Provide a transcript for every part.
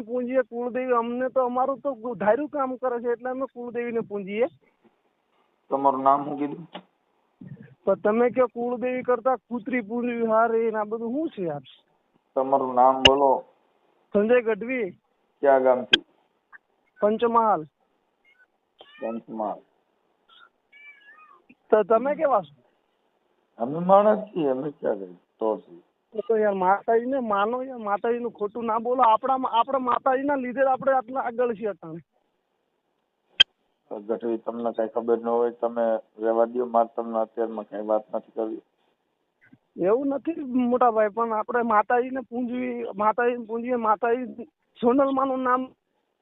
પૂંજીએ કુળદેવી અમને તો અમારું તો ધાર્યું કામ કરે છે એટલે અમે કુળદેવીને પૂંજીએ. તમારું નામ શું કીધું? પણ તમે કે કુળદેવી કરતા કૂતરી પૂંજવી હારે આ બધું શું છે યાર તમારું નામ બોલો. સંજય ગઢવી. ક્યાં ગામથી? પંચમહાલ. પંચમહાલ. તો તમે કેવા છો? અમે માણસ છીએ અમે ક્યાં ગઈ તો છીએ. તો યાર માતાજીને માનો યાર માતાજીનું ખોટું ના બોલો. આપણા આપણા માતાજીના લીધે જ આપણે આટલા આગળ છીએ તો ગઢવી તમને કઈ ખબર ન હોય તમે રહેવા દો મારે તમને અત્યારમાં કઈ વાત નથી કરવી. એવું નથી મોટા ભાઈ પણ આપણે માતાજીને પૂંજવી માતાજીને પૂંજીએ માતાજી સોનલમાનું નામ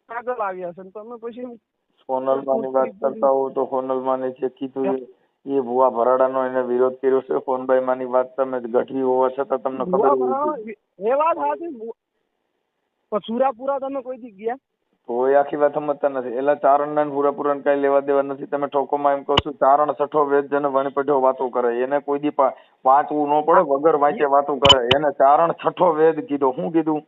આગળ આવ્યા છે. તમે પછી સોનલમાની વાત કરતા હોવ તો સોનલમાને જે કીધું એ ભુવા ભરાડાનો એને વિરોધ કર્યો છે. ફોનભાઈ માની વાત તમે ગઢવી હોવા છતાં તમને ખબર એ વાત સાચી સુરાપુરા તમે કોઈ દી ગયા? તો એ આખી વાત સમજતા નથી. એલા ચારણ ને પૂરાપુરા કઈ લેવા દેવા નથી. તમે ઠોકોમાં એમ કહો છો ચારણ છઠ્ઠો વેદ જેને વણપઢ્યો વાતો કરે. એને કોઈ દી વાંચવું ન પડે વગર વાંચે વાતો કરે. એને ચારણ છઠ્ઠો વેદ કીધો. શું કીધું?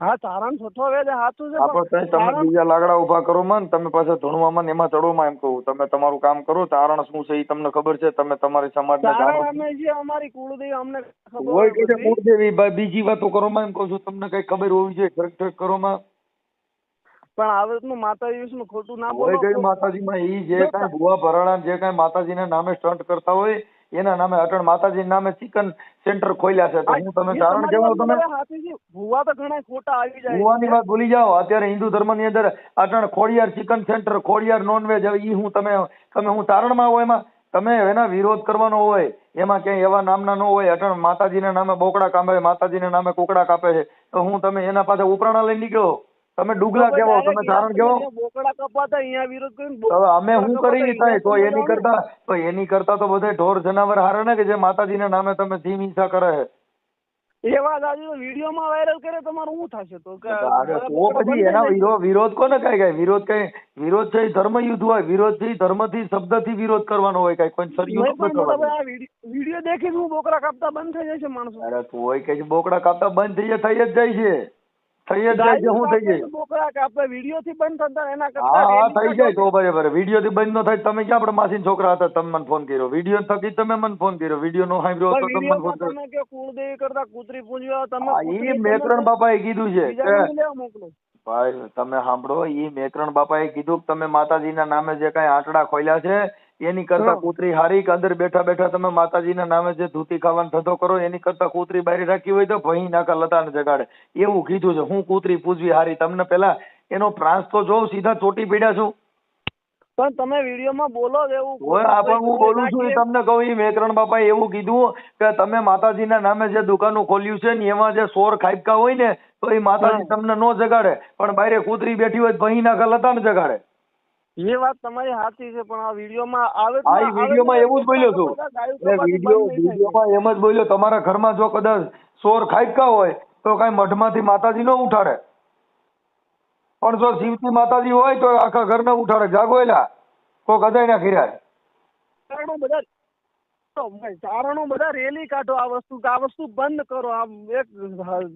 હા તારણ છઠ્ઠો વેદ સાચું છે આપણે તમે બીજા લાકડા ઊભા કરો માં તમે પાછા ધૂણવામાં ને એમાં ચડવામાં એમ કહું. તમે તમારું કામ કરો તારણ શું છે એ તમને ખબર છે તમે તમારી સમાજ ને જાણો અમે જે અમારી કુળદેવી અમને ખબર હોય કે કુળદેવી બીજી વાતો કરો માં એમ કહું છું તમને કઈ ખબર હોવી જોઈએ ઠક ઠક કરો માં પણ આ નું માતાજી વિશે ખોટું ના બોલો. માતાજી માં ઈ જે કાંઈ ભુવા ભરાણા જે કાંઈ માતાજીના નામે સ્ટન્ટ કરતા હોય એના નામે અટણ માતાજીના નામે ચિકન સેન્ટર ખોલ્યા છે. તો હું તમે કારણ કેવો તમે. ભૂવા તો ઘણા ખોટા આવી જાય ભૂવાની વાત ભૂલી જાઓ. અત્યારે હિન્દુ ધર્મની અંદર અટણ Khodiyar chicken centre Khodiyar non veg હવે ઈ હું તમે તમે હું ચારણમાં હોય એમાં તમે એના વિરોધ કરવાનો હોય એમાં ક્યાંય એવા નામના ન હોય અટણ માતાજીના નામે બોકડા કાપે માતાજીના નામે કુકડા કાપે છે તો હું તમે એના પાસે ઉપરાણા લઈ નીકળો. તમે ડુગલા કેવો? તમે ધારણ કેવો? બોકડા કપાતા અહીંયા વિરોધ કરીને હવે અમે શું કરી થાય? તો એની કરતા તો એની કરતા તો બધે ઢોર જનાવર હારે ને કે જે માતાજીના નામે તમે ધીમ હિંસા કરે? છે એ વાત આજે વિડીયોમાં વાયરલ કરે તમારું શું થશે? તો તો બોકડા પછી એના વિરોધ વિરોધ કોને કઈ કઈ? વિરોધ કઈ વિરોધ છે ધર્મ યુદ્ધ હોય. વિરોધ ધર્મથી શબ્દથી વિરોધ કરવાનો હોય કઈ કોઈ વીડિયો દેખીને હું બોકડા કાપતા બંધ થઈ જાય છે માણસો. અરે તું હોય કે બોકડા કાપતા બંધ થઈ જાય થઈ જ જાય છે. થઈ જ જાય છે શું થઈ જાય. મોકળા કે આપણે વીડિયો થી બંધ થતા એના કરતા હા હા થઈ જાય તો બરાબર વીડિયો થી બંધ ન થાય તમે ક્યાં આપણે માસી છોકરા હતા તમે મને ફોન કર્યો. વીડિયો થકી તમે મને ફોન કર્યો. વીડિયો નો સાંભળ્યો તો તમે મને ફોન કર્યો. તમે કે કુળદેવી કરતા કૂતરી પૂજવા તમે એ મેકરણ બાપા એ કીધું છે કે ભાઈ તમે સાંભળો ઈ મેકરણ એ કીધું કે તમે માતાજીના નામે જે કાંઈ આંટડા ખોલ્યા છે એની કરતા. કૂતરી હારી કે અંદર બેઠા બેઠા તમે માતાજીના નામે જે ધૂતી ખાવાનો ધંધો કરો એની કરતા કૂતરી બારી રાખી હોય તો ભહી નાકા લતાને જગાડે. એવું કીધું છે. હું કૂતરી પૂજવી હારી? તમને પેલા એનો પ્રાંસ તો જોઉં સીધા ચોટી પીડ્યા છું. પણ તમે વિડીયોમાં બોલો એવું હોય આ પણ હું બોલું છું તમને કહું એ મેકરણ બાપા એવું કીધું કે તમે માતાજીના નામે જે દુકાનો ખોલ્યું છે ને એમાં જે સોર ખાઈપકા હોય ને તો એ માતાજી તમને નો જગાડે. પણ બારે કૂતરી બેઠી હોય ભહી નાખા લતા ને જગાડે. એ વાત તમારી સાચી છે પણ આ વિડીયોમાં આવે આ વિડીયોમાં એવું જ બોલ્યો છું. વીડિયો વિડીયોમાં એમ જ બોલ્યો તમારા ઘરમાં જો કદાચ સોર ખાઈકા હોય તો કાંઈ મઢમાંથી માતાજી ન ઉઠાડે. પણ જો શિવજી માતાજી હોય તો આખા ઘરને ઉઠાડે. જાગો એલા. કોઈ કદાય ના ખીરાય બધા તો ભાઈ, ચારણો બધા રેલી કાઢો આ વસ્તુ આ વસ્તુ બંધ કરો આમ એક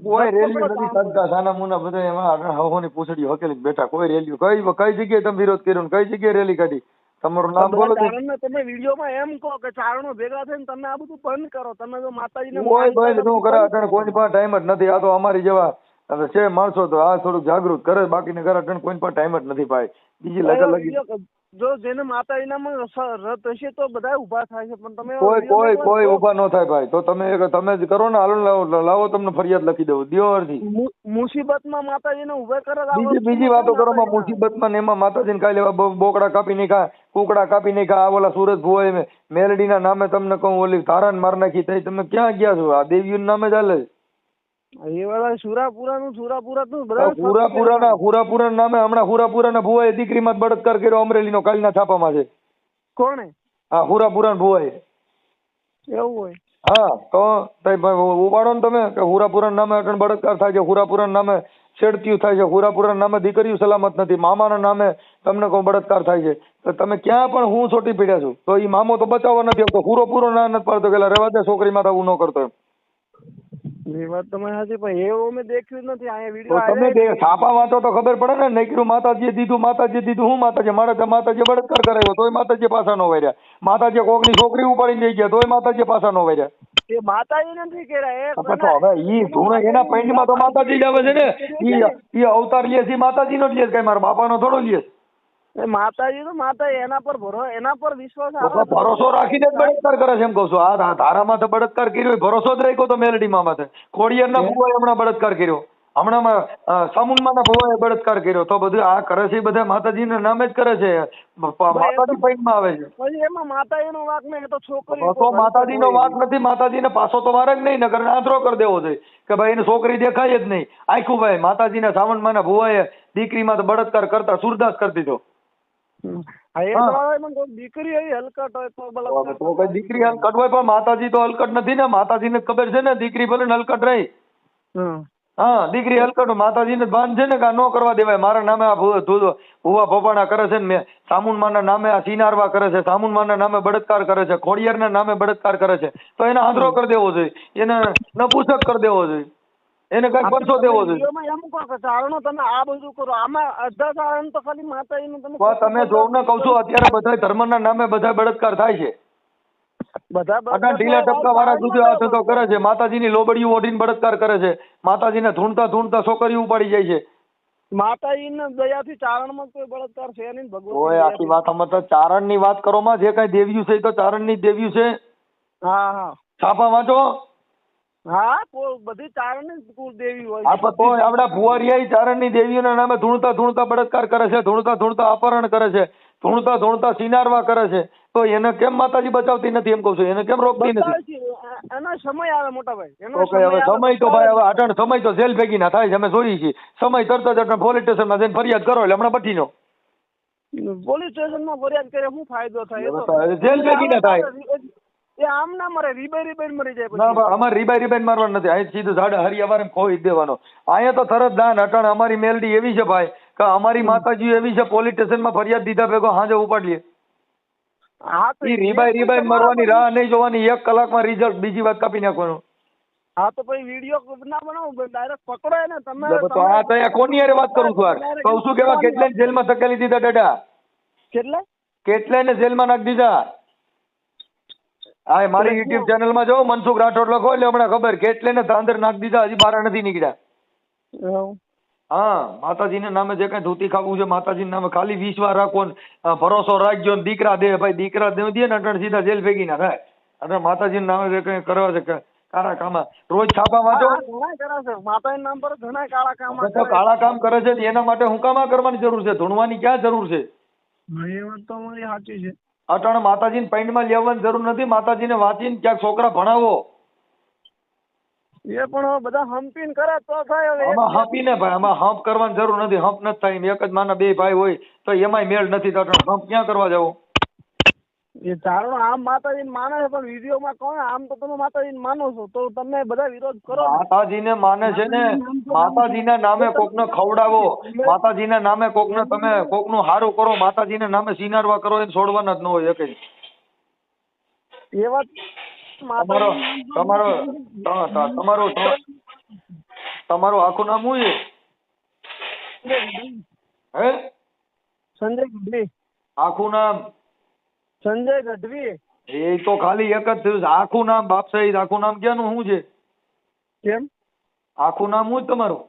કોઈ રેલી નથી સદકા સાના મુના બધા એમાં હવોની પૂછડી હકેલી બેઠા. કોઈ રેલી કઈ કઈ જગ્યાએ તમે વિરોધ કર્યો કઈ જગ્યાએ રેલી કાઢી? તમારું નામ બોલો. ચારણને તમે વિડીયોમાં એમ કહો કે ચારણો ભેગા થઈને તમે આ બધું બંધ કરો. તમે જો માતાજીને કોઈ બંધ નથી, કરે? અટણ. કોઈની પાસે ટાઈમ જ નથી. આ તો અમારી જેવા હવે છે માણસો તો આ થોડુંક જાગૃત કરે. બાકીને ઘરે અટણ કોઈની પાસે ટાઈમ જ નથી ભાઈ. બીજી લગા લગી જો જેને માતાજીનામાં સ- રત હશે તો બધા ઊભા થાય છે. પણ તમે કોઈ કોઈ કોઈ ઊભા ન થાય ભાઈ. તો તમે તમે જ કરો ને હાલો લાવો તમને ફરિયાદ લખી દઉં દ્યો અરજી મુ- મુસીબતમાં માતાજીને ઊભા કરે બીજી બીજી વાતો કરો માં. મુસીબતમાં ને એમાં માતાજીને કાઈ લેવા બોકડા કાપી નાખ્યા કુકડા કાપી નાખ્યા આ ઓલા સુરત ભુવાએ મેલડીના નામે તમને કહું ઓલી તારાન માર નાખી થઈ તમે ક્યાં ગયા છો? આ દેવીઓના નામે ચાલે છે. એ વાળા સુરાપુરાનું સુરાપુરાનું બધા હુરાપુરાના હુરાપુરાના નામે હમણાં હુરાપુરાના ભુવાએ દીકરીમાં જ બળાત્કાર કર્યો અમરેલીનો કાલના છાપામાં છે. કોણે? હા હુરાપુરાના ભુવાએ. એવું હોય. હા તો ઉપાડો ને તમે કે હુરાપુરા નામે અટણ બળાત્કાર થાય છે હુરાપુરા નામે છેડતીયું થાય છે હુરાપુરા નામે દીકરીઓ સલામત નથી મામાના નામે તમને કોઈ બળાત્કાર થાય છે. તો તમે ક્યાં પણ હું છોટી પીડ્યા છું તો એ મામો તો બચાવવા નથી આવતો હુરો પૂરો ના નથી પાડતો કે રેવા દે છોકરી માથે હું ન કરતો એમ. એ વાત તમારી સાચી પણ એવું મેં દેખ્યું જ નથી. અહીંયા વીડિયો તમે બે છાપા વાંચો તો ખબર પડે ને? નકરું માતાજીએ દીધું માતાજીએ દીધું હું માતાજી મારે તો માતાજી બળાત્કાર કરાવ્યો તોય માતાજી પાછા નો વર્યા. માતાજી કોકની છોકરી ઉપાડીને લઈ ગયા તોય માતાજી પાછા નો વર્યા. એ માતાજી નથી કર્યા એ તો હવે ઈ ધૂણો એના પૈંડમાં તો માતાજી જ આવે છે ને? ઈ ઈ અવતાર લે છે માતાજી નો જ લે છે કઈ મારા બાપાનો થોડો લે છે. માતાજી તો માતા એના પર ભરો એના પર વિશ્વાસ તો ભરોસો રાખીને જ બળાત્કાર કરે છે એમ કહું છું. આ ધા- ધારામાં તો બળાત્કાર કર્યો ભરોસો જ રાખ્યો તો મેલડીમાં માથે ખોડિયારના ભુવાએ હમણાં બળાત્કાર કર્યો. હમણાં સામુંડમાના ભુવાએ બળાત્કાર કર્યો. તો બધું આ કરે છે એ બધા માતાજીના નામે જ કરે છે. માતાજી પૈણમાં આવે છે. પછી એમાં માતાજીનો વાંક નહીં તો છોકરી તો માતાજીનો વાંક નથી માતાજીને પાછો તો વાર જ નહીં નગર આંતરો કરી દેવો છે. કે ભાઈ એને છોકરી દેખાય જ નહીં. આખું ભાઈ માતાજીના સાવણમાના ભુવાએ દીકરીમાં તો બળાત્કાર કરતા સુરદાસ કરી દીધો. દીકરી હલકટ હોય તો દીકરી હલકટ હોય પણ માતાજી તો હલકટ નથી ને. માતાજીને ખબર છે ને દીકરી ભલે હલકટ રહી. હા દીકરી હલકટ માતાજીને ભાન છે ને કે આ ન કરવા દેવાય. મારા નામે આ ભુવા ભોપાણા કરે છે ને મેં. સામુનમાના નામે આ સિનારવા કરે છે. સામુનમાના નામે બળત્કાર કરે છે. ખોડિયારના નામે બળત્કાર કરે છે. તો એને આંધળો કરી દેવો જોઈએ. એને નપુસક કરી દેવો જોઈએ. એને કઈ પરસો દેવો જોઈએ. એમ કહો કે ચારણો તમે આ બધું કરો આમાં અડધા ચારણ તો ખાલી માતાજીનું તમે તમે જોવ ને કહું છું અત્યારે બધા ધર્મના નામે બધા બળાત્કાર થાય છે. બધા ઢીલા ટપકા વાળા સુધી આ થતો કરે છે. માતાજીની લોબડીઓ ઓઢીને બળાત્કાર કરે છે. માતાજીને ધૂણતા ધૂણતા છોકરી ઉપાડી જાય છે. માતાજીના દયાથી ચારણમાં કોઈ બળાત્કાર છે નહીં ભગવતી ઓય આખી વાત આમાં તો ચારણની વાત કરો માં જે કઈ દેવ્યું છે એ તો ચારણની ની દેવ્યું છે. હા હા. છાપા વાંચો હા બધી ચારણની જ કુળદેવી હોય તો આપડા ભુવારિયા ચારણની દેવીઓના નામે ધૂણતા ધૂણતા બળાત્કાર કરે છે ધૂણતા ધૂણતા અપહરણ કરે છે ધૂણતા ધૂણતા સિનારવા કરે છે. તો એને કેમ માતાજી બચાવતી નથી એમ કહું છું એને કેમ રોકતી નથી? એનો સમય આવે મોટા ભાઈ એનો હવે સમય તો ભાઈ હવે અટણ સમય તો જેલ ભેગી ના થાય છે અમે જોઈએ છીએ. સમય તરત જ અટણ પોલીસ સ્ટેશનમાં જઈને ફરિયાદ કરો એટલે હમણાં પટીનો પોલીસ સ્ટેશનમાં ફરિયાદ કરે શું ફાયદો થાય? જેલ ભેગી ના થાય. એ આમ ના મરે રીબાઈ રીબાઈ મરી જાય ના અમારે રીબાઈ રીબાઈ મારવાનું નથી. અહીં સીધું ઝાડ હરી અમારે ખોઈ દેવાનો. અહીંયા તો તરત દાન અટાણ અમારી મેલડી એવી છે ભાઈ કે અમારી માતાજી એવી છે પોલીસ સ્ટેશનમાં ફરિયાદ દીધા ભેગો હાજે ઉપાડીએ. હા તો રીબાઈ રીબાઈ મરવાની રાહ નહીં જોવાની એક કલાકમાં રિઝલ્ટ બીજી વાત કાપી નાખવાનું. હા તો પછી વીડિયો ના બનાવો ડાયરેક્ટ પકડો ને તમે તો આ તો કોની હારે વાત કરું છું યાર? કહું છું કેવા કેટલાય જેલમાં ધકેલી દીધા દાદા કેટલા? કેટલાય ને જેલમાં નાખી દીધા? હા મારી યુટ્યુબ ચેનલમાં જો મનસુખ રાઠોડ લખો એટલે હમણાં ખબર કેટલાય ને ધાંધર નાખી દીધા હજી બહાર નથી નીકળ્યા. હા માતાજીના નામે જે કઈ ધોતી ખાવું છે માતાજીના નામે ખાલી વીસ વાર રાખો ને ભરોસો રાખજો ને દીકરા દે ભાઈ દીકરા દે દે ને અટણ સીધા જેલ ભેગી ના થાય. અને માતાજીના નામે જે કઈ કરવા છે કાળા કામા. રોજ છાપા વાંચો નામ પર ઘણા કાળા કામ કાળા કામ કરે છે એના માટે હું કામ કરવાની જરૂર છે? ધૂણવાની ક્યાં જરૂર છે? એ વાત તો અમારી સાચી છે. અટાણે માતાજીને પૈંડમાં લેવાની જરૂર નથી માતાજીને વાંચીને ક્યાંક છોકરા ભણાવો. એ પણ બધા હંપીને કરે તો થાય હવે. આમાં હંપીને ભાઈ આમાં હંપ કરવાની જરૂર નથી હંપ નથી થાય. એક જ માના બે ભાઈ હોય તો એમાંય મેળ નથી તો અટાણે હંપ ક્યાં કરવા જવો એ ધારણો આમ માતાજીને માને છે પણ વિડીયોમાં કોણ? આમ તો તમે માતાજીને માનો છો તો તમે બધા વિરોધ કરો. માતાજીને માને છે ને માતાજીના નામે કોકને ખવડાવો માતાજીના નામે કોકને તમે કોકનું હારું કરો માતાજીના નામે સિનારવા કરો એને છોડવાના જ ન હોય એકેય. એ વાત તમારો તમારો ત- ત- તમારું આખું નામ શું છે? હે? સંજય આખું નામ? સંજય ગઢવી? એ તો ખાલી એક જ થયું આખું નામ બાપ સહિત આખું નામ ક્યાંનું? શું છે? કેમ? આખું નામ શું તમારું?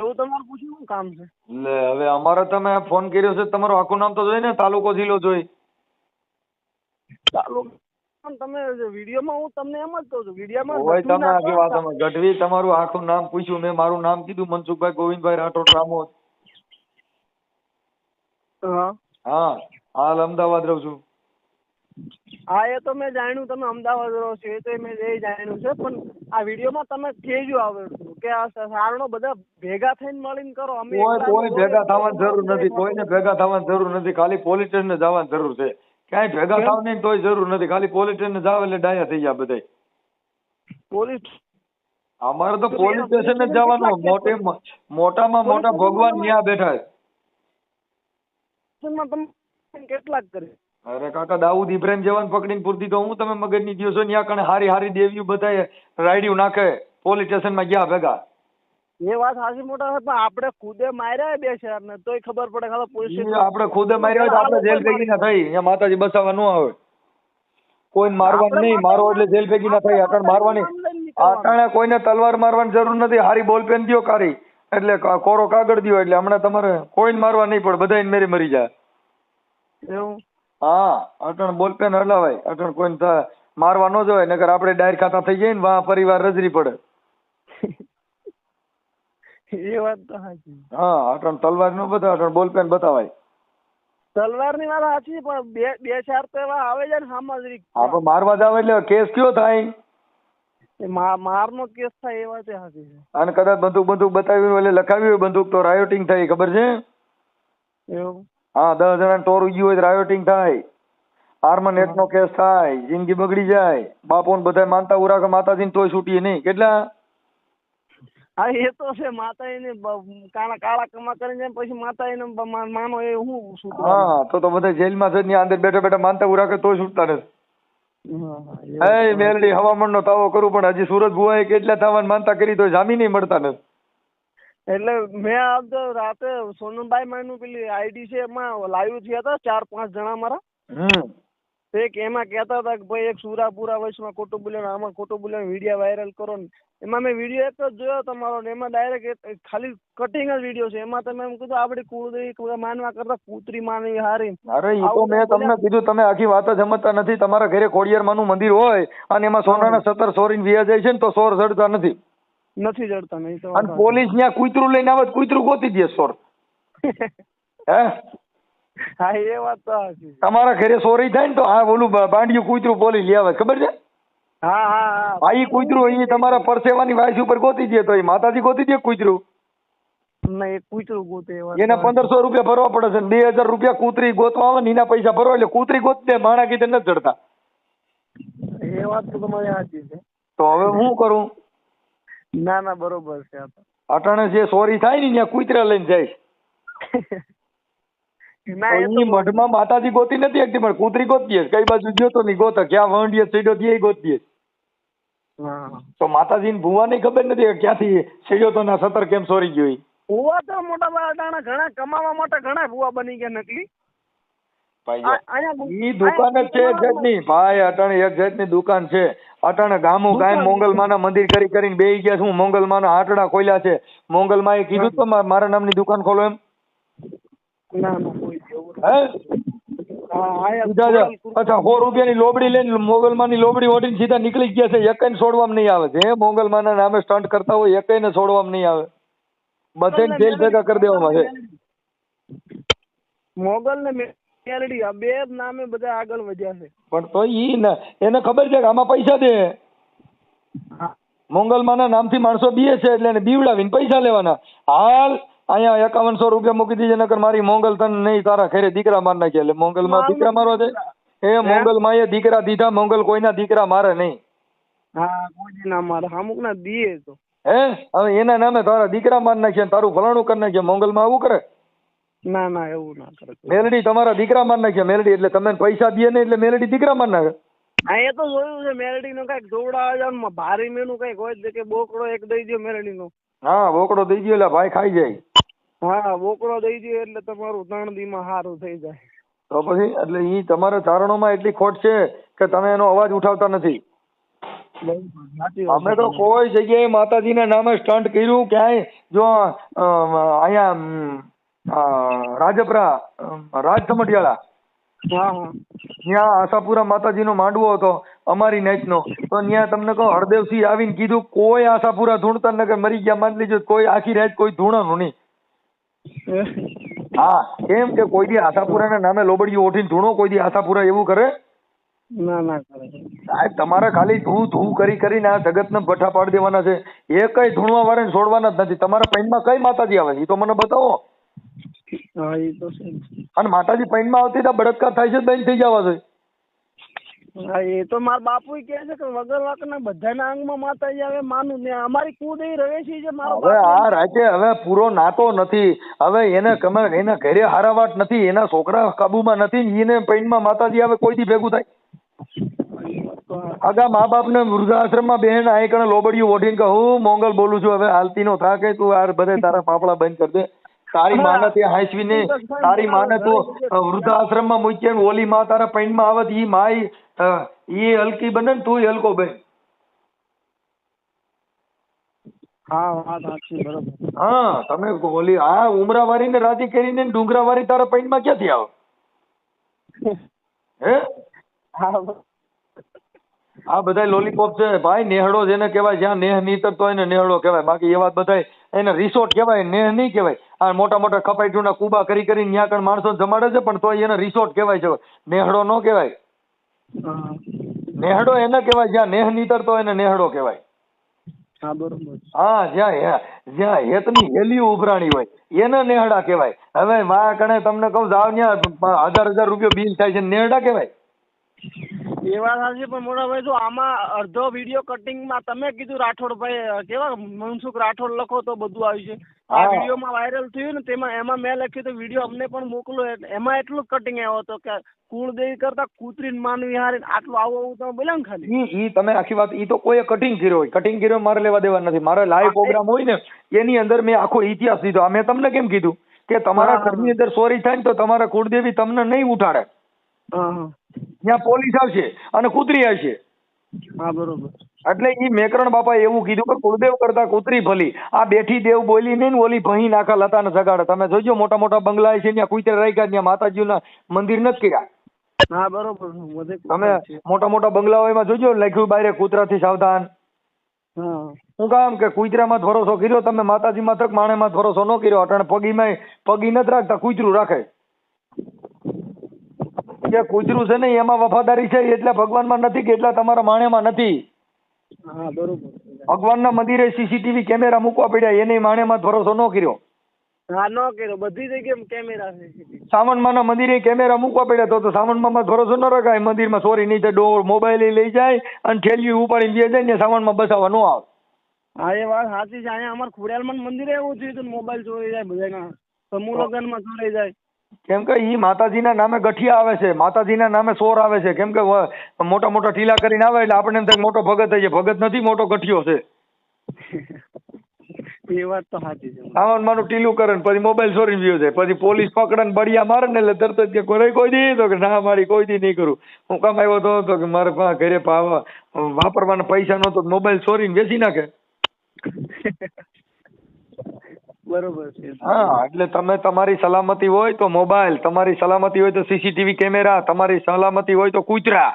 એવું તમારું પૂછ્યું શું કામ છે? લે હવે અમારે તમે ફોન કર્યો છે તમારું આખું નામ તો જોઈ ને તાલુકો જિલ્લો જોઈ. તાલુકો તમે વિડીયોમાં હું તમને એમ જ કહું છું વિડીયોમાં હોય તમે આગી વાત અમે ગઢવી તમારું આખું નામ પૂછ્યું મેં મારું નામ કીધું મનસુખભાઈ ગોવિંદભાઈ રાઠોડ રામોદ. હા. હા. હાલ અમદાવાદ રહું છું. હા એ તો મેં જાણ્યું તમે અમદાવાદ રહો છો એ તો મેં એ જાણ્યું છે પણ આ વિડીયોમાં તમે કહેજો આવે કે આ સારણો બધા ભેગા થઈને મળીને કરો અમે કોઈ કોઈ ભેગા થવાની જરૂર નથી કોઈને ભેગા થવાની જરૂર નથી ખાલી પોલીસ સ્ટેશને જવાની જરૂર છે. ક્યાંય ભેગા થાવ નહીં તોય જરૂર નથી ખાલી પોલીસ સ્ટેશને જાવ એટલે ડાયા થઈ ગયા બધા પોલીસ અમારે તો પોલીસ સ્ટેશન જ જવાનું મોટે મોટામાં મોટા ભગવાન ન્યા બેઠા છે. સ્ટેશનમાં કેટલાક કરે. અરે કાકા દાઉદ ઇબ્રાહિમ જવાન પકડીને પૂરતી તો હું તમે મગજની દિવસો ન્યા કણે હારી હારી દેવીઓ બધાએ રાયડિયું નાખે પોલીસ સ્ટેશનમાં ગયા ભેગા. એ વાત સાચી મોટા સાહેબ પણ આપણે ખુદે માર્યા બે શહેર ને તોય ખબર પડે ખાલી પોલીસ આપણે ખુદે માર્યા તો આપણે જેલ ભેગી ના થઈ અહીંયા માતાજી બસાવવા ન આવે. કોઈને મારવાનું નહીં મારો એટલે જેલ ભેગી ના થાય અટણ મારવાની. અટાણે કોઈને તલવાર મારવાની જરૂર નથી હારી બોલપેન દ્યો કારી. એટલે કોરો કાગળ દિયો એટલે હમણાં તમારે કોઈને મારવા નહીં પડે બધા મેરી મરી જાય. એવું? હા અટણ બોલપેન હલાવાય. અટણ કોઈને થ- મારવા ન જવાય નકર આપણે ડાયર ખાતા થઈ જાય ને વા પરિવાર રજરી પડે. એ વાત તો સાચી હા અટણ તલવાર નો બતાવે અટણ બોલપેન બતાવાય. તલવારની વાત સાચી પણ બે બે ચાર તો એવા આવે છે ને સામાજિક. હા પણ મારવા જાવ એટલે કેસ કયો થાય? માર નો કેસ થાય એ વાત સાચી છે અને કદાચ બંદૂક બંદૂક બતાવ્યું હોય એટલે લખાવ્યું હોય બંદૂક તો રાયોટિંગ થાય ખબર છે? એવું? હા દસ જણા ટોર ઉગ્યું હોય રાયોટિંગ થાય. આર્મન એક્ટ નો કેસ થાય જિંદગી બગડી જાય. બાપો ને બધા માનતા ઉરા કે માતાજીને તોય છૂટીએ નહીં. કેટલા? હા એ તો છે માતા એને કાળા કાળા કમા કરીને જાય પછી માતા એને માનો એ હું છૂટું હા તો તો બધા જેલમાં છે ત્યાં અંદર બેઠા બેઠા માનતા ઉરા કે તોય છૂટતા નથી. એ મેલડી હવામાન નો તાવો કરું પણ હજી સુરત ભુવાએ કેટલા થવાની માનતા કરી તો જામીન નહીં મળતા નથી. એટલે મેં આ તો રાતે સોનમભાઈ માનું પેલી આઈડી છે એમાં લાઈવ થયા હતા ચાર પાંચ જણા મારા. એક એમાં કહેતા હતા કે ભાઈ એક સુરાપુરા વચમાં ખોટું બોલ્યો આમાં ખોટું બોલ્યો વીડિયો વાયરલ કરો ને. એમાં મેં વીડિયો એક જ જોયો તમારો ને એમાં ડાયરેક્ટ ખાલી કટિંગ જ વીડિયો છે. એમાં તમે એમ કીધું આપડી કુળદેવી માનવા કરતા કૂતરી માનવી હારી. અરે એ તો મેં તમને કીધું તમે આખી વાત જ સમજતા નથી. તમારા ઘરે ખોડિયાર માનું મંદિર હોય અને એમાં સોનાના સત્તર સોરીન વિયા જાય છે ને તો સોર ચડતા નથી. નથી જડતા નહીં તો અને પોલીસ ન્યા કૂતરું લઈને આવે કૂતરું ગોતી દે સોર. હે? હા એ વાત તો સાચી તમારા ઘરે સોરી થાય ને તો આ ઓલું બાંડિયું કૂતરું બોલી આવે ખબર છે? હા હા હા. આ કૂતરું ઈ તમારા પરસેવાની વાયસ ઉપર ગોતી દે તો ઈ માતાજી ગોતી દે કૂતરું? ના ગોતે એ પંદરસો રૂપિયા ભરવા પડે છે બે હજાર રૂપિયા કૂતરી ગોતવા આવે ને એના પૈસા ભરવા એટલે કૂતરી ગોતી દે માણા કીધે નથી ચડતા એ વાત તો તમારી સાચી છે. તો હવે હું કરું? ના ના બરોબર છે આ તો. અટાણે જે સોરી થાય ને ત્યાં કુતરા લઈને જાય ના એ તો તો ઈ મઢમાં માતાજી ગોતી નથી એકથી પણ કૂતરી ગોતીએ છે. કઈ બાજુ ગયો તો નહીં ગોતો. ક્યાં વંડીએ સીડો થી ગોતીએ છે. હા. તો માતાજીને ભુવાની ખબર નથી કે ક્યાંથી સીડો તો ના સતર કેમ સોરી ગયો ઈ. ભૂવા તો મોટા ભાઈ ઘણા કમાવા માટે ઘણા ભૂવા બની ગયા નકલી. આ- અહીંયા ગુ- ઈ દુકાન જ છે એક જાતની. ભાઈ અટાણે એક જાતની દુકાન છે. અટાણે ગામો મોંગલ મોંગલમાના મંદિર કરી કરીને બેહી ગયા છું. મોંગલમાના આટડા ખોલ્યા છે. મોંગલમાએ કીધું તો મારા નામની દુકાન ખોલો એમ. ના ના કોઈ એવું અચ્છા સો રૂપિયાની લોબડી લઈને મોગલમાની લોબડી ઓઢીને સીધા નીકળી ગયા છે. એકેયને છોડવામાં નહીં આવે. જે મોગલમાના નામે સ્ટન્ટ કરતા હોય એકેયને છોડવામાં નહીં આવે. બધે જેલ ભેગા કરી દેવામાં છે. મોગલ ને મેલડી આ બે જ નામે બધા આગળ વધ્યા છે. પણ તો ઈ ને એને ખબર છે કે આમાં પૈસા દે. મોંગલમાના નામથી માણસો બીએ છે એટલે એને બીવડાવીને પૈસા લેવાના. હાલ અહીંયા એકાવનસો રૂપિયા મૂકી દીધી નકર મારી મોંગલ તને નહીં તારા ઘરે દીકરા માર નાખે એટલે મોંગલમાં દીકરા મારવા છે એ મોંગલમાં એ દીકરા દીધા મોંગલ કોઈના દીકરા મારે નહીં. હા કોઈ ના મારે અમુક ના દીએ તો. હે? હવે એના નામે તારા દીકરા માર નાખે ને તારું ફલાણું કરી નાખે મોંગલમાં આવું કરે? ના ના એવું ના કરે મેલડી તમારા દીકરા માર નાખે મેલડી એટલે તમે પૈસા દે ને એટલે મેલડી દીકરા માર નાખે. હા એ તો જોયું છે મેલડી નું કંઈક જોવડાવે છે ને ભારી મેનું કંઈક હોય કે બોકડો એક દઈ દો મેલડી નો હા બોકડો દઈ દો એટલે ભાઈ ખાઈ જાય. હા બોકડો દઈ દો એટલે તમારું ત્રણ દી માં સારું થઈ જાય. તો પછી એટલે ઈ તમારા ચારણોમાં એટલી ખોટ છે કે તમે એનો અવાજ ઉઠાવતા નથી. અમે તો કોઈ જગ્યાએ માતાજીના નામે સ્ટન્ટ કર્યું ક્યાંય જો અહીંયા રાજપરા રાજ સમઢિયાળા હા હા. ત્યાં આશાપુરા માતાજીનો માંડવો હતો અમારી નાઈટનો. તો ત્યાં તમને કહો હરદેવસિંહ આવીને કીધું કોઈ આશાપુરા ધૂણતા નગર મરી ગયા માની લીધું કોઈ આખી રાત કોઈ ધૂણવાનું નહીં. હા? કેમ કે કોઈ દી આશાપુરાના નામે લોબડીઓ ઓઠીને ધૂણો કોઈ દી આશાપુરા એવું કરે? ના ના કરે. સાહેબ તમારે ખાલી ધૂ ધૂ કરી કરીને આ જગતને ભઠ્ઠા પાડી દેવાના છે. એ કઈ ધૂણવા વાળાને છોડવાના જ નથી. તમારા પૈનમાં કઈ માતાજી આવે છે? એ તો મને બતાવો. હા એ તો છે. અને માતાજી પૈનમાં આવતી તો બળાત્કાર થાય છે તો થઈ જવા જોઈએ હા એ તો મારા બાપુ કહે છે કે વગર વાંકના બધાના અંગમાં માતાજી આવે માનું ને અમારી કુળદેવી રવેશી છે મારો હવે બાપુ. આ રાતે હવે પૂરો નાતો નથી. હવે એને કમે એના ઘરે હારાવાટ નથી એના છોકરા કાબુમાં નથી ને એને પૈણમાં માતાજી આવે કોઈ દી ભેગું થાય? તો આગા મા બાપ ને વૃદ્ધાશ્રમમાં બેન આ કણે લોબડિયું ઓઢીને કહું હું મોંગલ બોલું છું હવે હાલતી નો થાકે તું આ બધે તારા પાપડા બંધ કર દે. તારી માને તે હાંસવીને તારી માને તો વૃદ્ધાશ્રમમાં મૂકી ને ઓલી માં તારા પૈણમાં આવત ઈ માય ઈ હલકી બને ને તું હલકો બન. હા વાત સાચી બરોબર. હા તમે ઓલી આ ઉમરાવારી ને રાજી કરીને ડુંગરા વારી તારા પૈણમાં ક્યાંથી આવે? હે? હા આ બધા લોલીપોપ છે. ભાઈ નેહડો જેને કહેવાય જ્યાં નેહ નીતરતો હોય ને નેહડો કહેવાય. બાકી એ વાત બધા એને રિસોર્ટ કહેવાય નેહ નહીં કહેવાય. આ મોટા મોટા કપાઈટુના કુબા કરી કરીને ત્યાં કણ માણસો જમાડે છે પણ તોય એને રિસોર્ટ કહેવાય છે. નેહડો ન કહેવાય. નેહડો એને કહેવાય જ્યાં નેહ નીતરતો એને ને નેહડો કહેવાય. હા બરોબર. હા જ્યાં હે- જ્યાં હેતની હેલી ઉભરાણી હોય એને નેહડા કહેવાય. હવે મા કણે તમને કહું જાવ ત્યાં હજાર હજાર રૂપિયો બિલ થાય છે નેહડા કહેવાય. એ વાત સાચી પણ મોટાભાઈ જો આમાં અડધો વીડિયો કટિંગમાં તમે કીધું રાઠોડભાઈ કેવા મનસુખ રાઠોડ લખો તો બધું આવ્યું છે આ. વિડીયોમાં વાયરલ થયું ને તેમાં એમાં મેં લખ્યું તો વીડિયો અમને પણ મોકલો એમાં એટલું કટિંગ આવ્યો હતો કે કુળદેવી કરતા કૂતરીને માનવી હારે આટલું આવું આવું તમે બોલ્યા ને ખાલી? ઈ ઈ તમે આખી વાત ઈ તો કોઈ કટિંગ કર્યો હોય. કટિંગ કર્યો મારે લેવા દેવા નથી. મારે લાઈવ પ્રોગ્રામ હોય ને એની અંદર મેં આખો ઇતિહાસ દીધો મેં તમને કેમ કીધું? કે તમારા. ઘરની અંદર ચોરી થાય ને તો તમારા કુળદેવી તમને નહીં ઉઠાડે. ત્યાં પોલીસ આવશે અને કૂતરી આવશે. હા બરોબર. એટલે ઈ મેકરણ બાપા એવું કીધું કે કુળદેવ કરતા કૂતરી ભલી. આ બેઠી દેવ બોલી નહીં ને ઓલી ભહી નાખા લતાને જગાડે. તમે જોજો મોટા મોટા બંગલા છે ત્યાં કુતરે રાખ્યા ત્યાં માતાજીના મંદિર નથી કર્યા. હા બરોબર. તમે મોટા મોટા બંગલાઓ એમાં જોજો લખ્યું બારે કૂતરાથી સાવધાન. હા. કામ કે કુતરામાં જ ભરોસો કર્યો તમે માતાજીમાં તક માણે માં ભરોસો ન કર્યો. અટાણે પગીમાં પગી નથી રાખતા કૂતરું રાખે. કે કૂતરું છે ને એમાં વફાદારી છે એટલે ભગવાનમાં નથી કે એટલા તમારા માણેમાં નથી. હા બરોબર. ભગવાનના મંદિરે સીસીટીવી કેમેરા મૂકવા પડ્યા એને માણેમાં ભરોસો ન કર્યો. હા ન કર્યો. બધી જગ્યાએ કેમેરા છે સાવણમાના મંદિરે કેમેરા મૂકવા પડ્યા તો તો સાવણમાં ભરોસો ન રખાય. મંદિરમાં ચોરી નહીં થાય ડોર મોબાઈલ લઈ જાય અને ઠેલિયું ઉપાડીને બે જાય ને સાવણમાં બસાવવા ન આવે. હા એ વાત સાચી છે. અહીંયા અમારે ખોડિયાલમાં મંદિરે એવું થયું હતું મોબાઈલ ચોરી જાય બધાના સમૂહ લગ્નમાં ચોરી જાય. કેમ કે ઈ માતાજીના નામે ગઠિયા આવે છે માતાજીના નામે સોર આવે છે. કેમ કે મોટા મોટા ટીલા કરીને આવે એટલે આપણને એમ થાય મોટો ભગત થઈ જાય ભગત નથી મોટો ગઠિયો છે. એ વાત તો સાચી છે. સાવનમાંનું ટીલું કરે ને પછી મોબાઈલ ચોરીને ગયો છે. પછી પોલીસ પકડે ને બળિયા મારે ને એટલે તરત જ કે કોઈ કોઈ દી તો કે ના મારી કોઈ દી નહીં કરું. હું કામ આવ્યો તો તો કે મારે ઘરે વાપરવાના પૈસા નહોતો તો મોબાઈલ ચોરીને વેચી નાખે. બરોબર છે. હા એટલે તમે તમારી સલામતી હોય તો મોબાઈલ તમારી સલામતી હોય તો સીસીટીવી કેમેરા તમારી સલામતી હોય તો કૂતરા.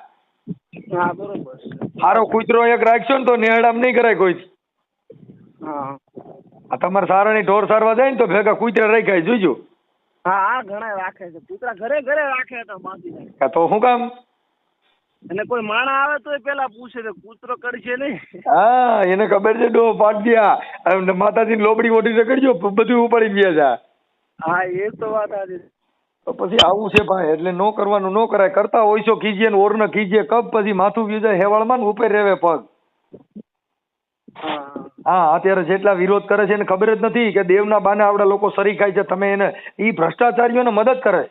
હા બરોબર છે. સારો કૂતરો એક રાખશો ને તો નેહડામ નહીં કરાય કોઈ. હા. આ તમારે સારાની ઢોર સારવા જાય ને તો ભેગા કૂતરા રાખાય જોજો. હા હા ઘણા રાખે છે. કૂતરા ઘરે ઘરે રાખે તો બાંધી તો શું કામ? અને કોઈ માણા આવે તો પેલા પૂછે કે કૂતરો કરશે નહીં. હા એને ખબર છે ડો પાટ ગયા. અને માતાજીની લોબડી મોટી રગડજો બધું ઉપાડી ગયા છે. હા એ તો વાત આજે તો પછી આવું છે ભાઈ એટલે નો કરવાનું નો કરાય. કરતા હોય છો ખીજીએ ને ઓર ન ખીજીએ કબ પછી માથું ગયું હેવાળમાં ને ઉપર રહેવે પગ. હા. હા અત્યારે જેટલા વિરોધ કરે છે એને ખબર જ નથી કે દેવના બાને આવડા લોકો સરી ખાય છે તમે એને એ ભ્રષ્ટાચારીઓને મદદ કરે.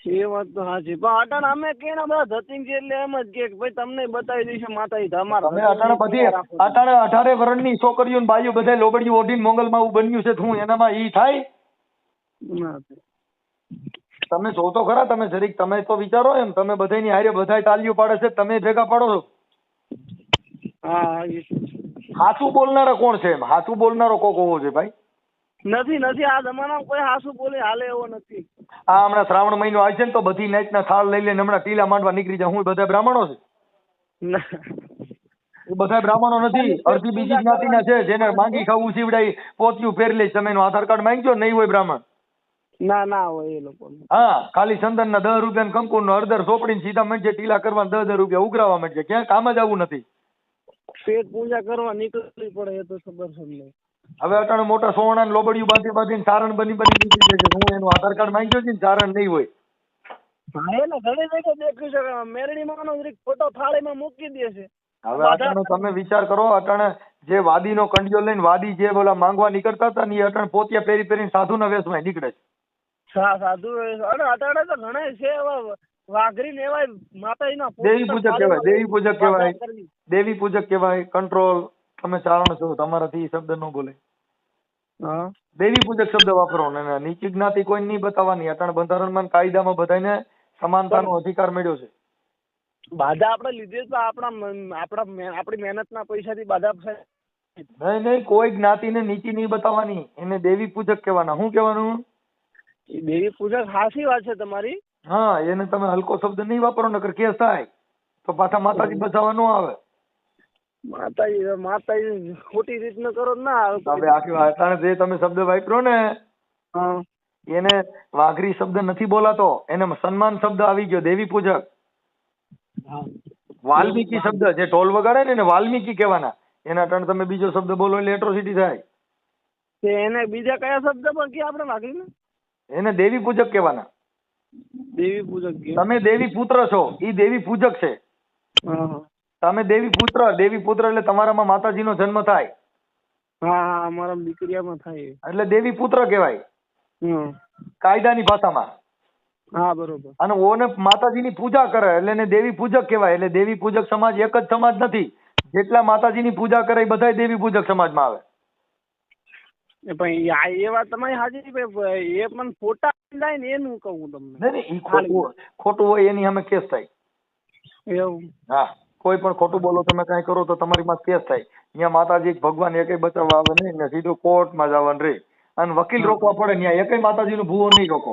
એ વાત તો સાચી. પણ અટણ અમે કેના બધા ધતિંગ છે એટલે એમ જ કે ભાઈ તમને બતાવી દઈશું માતાજી તમારા અમે અટાણે બધી અટાણે અઢારે વર્ષની છોકરીઓ ને બાઈઓ બધા લોબડીઓ ઓઢીને મોંગલમાં આવું બન્યું છે હું એનામાં ઈ થાય? તમે જો તો ખરા તમે જરીક તમે તો વિચારો એમ તમે બધાની હારે બધાય તાલીઓ પાડે છે તમે ભેગા પાડો છો. હા તો. બોલનારા કોણ છે એમ? હાચું બોલનારો કોક હોવો છે ભાઈ. નથી નથી આ જમાનામાં કોઈ હાસુ બોલે હાલે એવો નથી. આ હમણાં શ્રાવણ મહિનો આવે છે ને તો બધી નાઈટના થાળ લઈ લઈને હમણાં ટીલા માંડવા નીકળી જાય. હું બધા બ્રાહ્મણો છે? એ બધા બ્રાહ્મણો નથી? અડધી બીજી જ્ઞાતિના છે જેને માંગી ખાવું સીવડાઈ પોતિયું પહેરી લે તમે એનું આધાર કાર્ડ માંગજો નહીં હોય બ્રાહ્મણ? ના ના હોય એ લોકો. હા ખાલી ચંદનના દસ રૂપિયા કંકુર નો અડધર સોપડીને સીધા મંડે ટીલા કરવા દસ દસ રૂપિયા ઉઘરાવા માંડે ક્યાં કામ જ આવું નથી. પેટ પૂજા કરવા નીકળવી પડે એ તો ખબર છે હવે અટાણે મોટા સોવણા ને લોબડિયું બાંધી બાંધીને સારણ બની બની નીકળી જાય છે હું એનું આધાર કાર્ડ માંગ્યો છે ને સારણ નહીં હોય. હા ઘણી જગ્યાએ દેખ્યું છે કે મેરડી ફોટો થાળીમાં મૂકી દે છે. હવે અટાણે તમે વિચાર કરો અટાણે જે વાદીનો કંડિયો લઈને વાદી જે બોલા માંગવા નીકળતા હતા ને એ અટાણે પોતિયા પહેરી પહેરીને સાધુના વેશમાં નીકળે છે. સા સાધુ અને અટાણે તો ઘણા છે એવા વાઘરી ને એવા માતાજીના દેવી પૂજક કહેવાય દેવી પૂજક કહેવાય દેવી પૂજક કહેવાય કંટ્રોલ તમે ચારણ છો તમારાથી એ શબ્દ ન બોલે. હા. દેવી પૂજક શબ્દ વાપરો ને નીચી જ્ઞાતિ કોઈ નહીં બતાવવાની. અટાણે બંધારણમાં કાયદામાં બધાને સમાનતાનો અધિકાર મળ્યો છે. બાધા આપણે લીધી તો આપણા આપણા આપણી મહેનતના પૈસાથી બાધા નહીં નહીં કોઈ જ્ઞાતિને નીચી નહીં બતાવવાની. એને દેવી પૂજક કહેવાના. શું કહેવાનું? દેવી પૂજક હાસી વાત છે તમારી. હા એને તમે હલકો શબ્દ નહીં વાપરો નકર કેસ થાય. તો પાછા માતાજી બચાવવા ન આવે. માતાજી માતાજી ખોટી રીતનું કરો ના તમે આખી અટાણે જે તમે શબ્દ વાપરો ને એને વાઘરી શબ્દ નથી બોલાતો એને સન્માન શબ્દ આવી ગયો દેવી પૂજક. વાલ્મીકી શબ્દ જે ઢોલ વગાડે ને એને વાલ્મીકી કહેવાના. એના અટાણે તમે બીજો શબ્દ બોલો એટલે એટ્રોસિટી થાય. એને બીજા કયા શબ્દ પણ કે આપણે વાઘરીને? એને દેવી પૂજક કહેવાના. દેવી પૂજક તમે દેવી પુત્ર છો એ દેવી પૂજક છે. તમે દેવી પુત્ર દેવી પુત્ર એટલે તમારામાં માતાજીનો જન્મ થાય. હા હા અમારા દીકરીયામાં થાય એટલે દેવી પુત્ર કહેવાય. કાયદાની ભાષામાં. હા બરોબર. અને ઓને માતાજીની પૂજા કરે એટલે એને દેવી પૂજક કહેવાય. એટલે દેવી પૂજક સમાજ એક જ સમાજ નથી. જેટલા માતાજીની પૂજા કરે એ બધાય દેવી પૂજક સમાજમાં આવે. એ વાત તમારી સાચી એ પણ ફોટા જાય ને એનું કહું તમને. નહીં નહીં ખોટું હોય એની સામે કેસ થાય. એવું. હા. કોઈ પણ ખોટું બોલો, તમે કાંઈ કરો તો તમારી માં કેસ થાય. અહીંયા માતાજી ભગવાન એકેય બચાવવા આવે નહીં ને સીધું કોર્ટમાં જવાનું રે. અને વકીલ રોકવા પડે ત્યાં એકેય માતાજીનું ભૂવો નહીં રોકો.